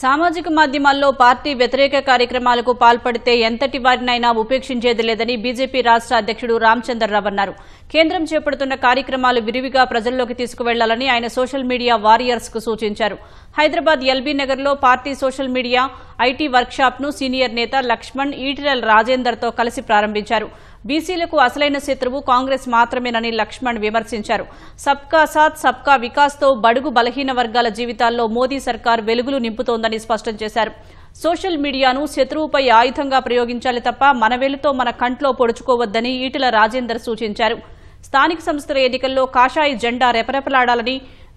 సామాజిక మాధ్యమాల్లో పార్టీ వ్యతిరేక కార్యక్రమాలకు పాల్పడితే ఎంతటి వారినైనా ఉపేక్షించేది లేదని బీజేపీ రాష్ట్ర అధ్యక్షుడు రామచంద్రరావు అన్నారు. కేంద్రం చేపడుతున్న కార్యక్రమాలు విరివిగా ప్రజల్లోకి తీసుకువెళ్ళాలని ఆయన సోషల్ మీడియా వారియర్స్కు సూచించారు. హైదరాబాద్ ఎల్బీ నగర్లో పార్టీ సోషల్ మీడియా ఐటీ వర్క్షాప్ను సీనియర్ నేత లక్ష్మణ్ ఈటిరల్ రాజేందర్తో కలిసి ప్రారంభించారు. బీసీలకు అసలైన శత్రువు కాంగ్రెస్ మాత్రమేనని లక్ష్మణ్ విమర్శించారు. సబ్కా సాత్ సబ్కా వికాస్తో బడుగు బలహీన వర్గాల జీవితాల్లో మోదీ సర్కార్ వెలుగులు నింపుతోందని స్పష్టం చేశారు. సోషల్ మీడియాను శత్రువుపై ఆయుధంగా ప్రయోగించాలి తప్ప మన వెలుతో మన కంట్లో పొడుచుకోవద్దని ఈటల రాజేందర్ సూచించారు. స్థానిక సంస్థల ఎన్నికల్లో కాషాయ జెండా రెపరెపలాడాలని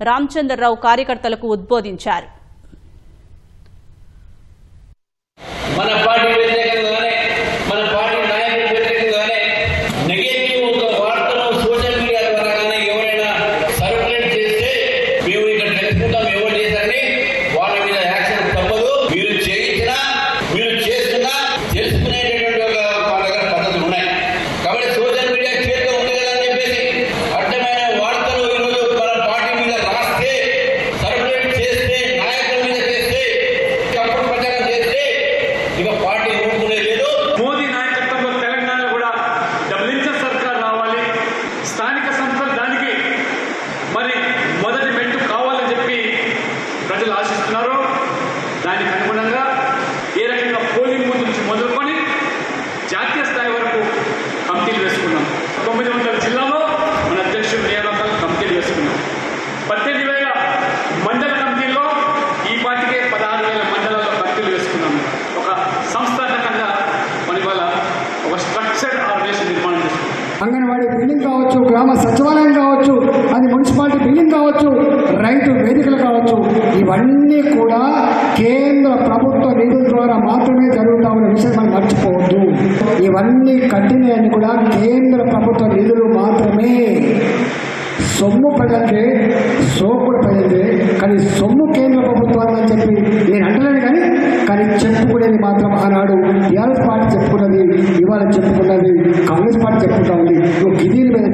రామచంద్రరావు కార్యకర్తలకు ఉద్బోధించారు. అంగన్వాడీ బిల్డింగ్ కావచ్చు గ్రామ సచివాలయం కావచ్చు అది మున్సిపాలిటీ బిల్డింగ్ కావచ్చు రైతు వేదికలు కావచ్చు ఇవన్నీ కూడా కేంద్ర ప్రభుత్వ నిధుల ద్వారా మాత్రమే జరుగుతా ఉన్న విషయం మనం మర్చిపోవద్దు. ఇవన్నీ కట్టినవన్నీ కూడా కేంద్ర ప్రభుత్వ నిధులు మాత్రమే. సొమ్ము ప్రజలకే సోకుడు ప్రజలకే కానీ సొమ్ము కానీ చెప్పుకునేది మాత్రం ఆనాడు టీఆర్ఎస్ పార్టీ చెప్పుకున్నది ఇవాళ చెప్పుకున్నది కాంగ్రెస్ పార్టీ చెప్పుకుంటా ఉంది. నువ్వు గిన్నీల మీద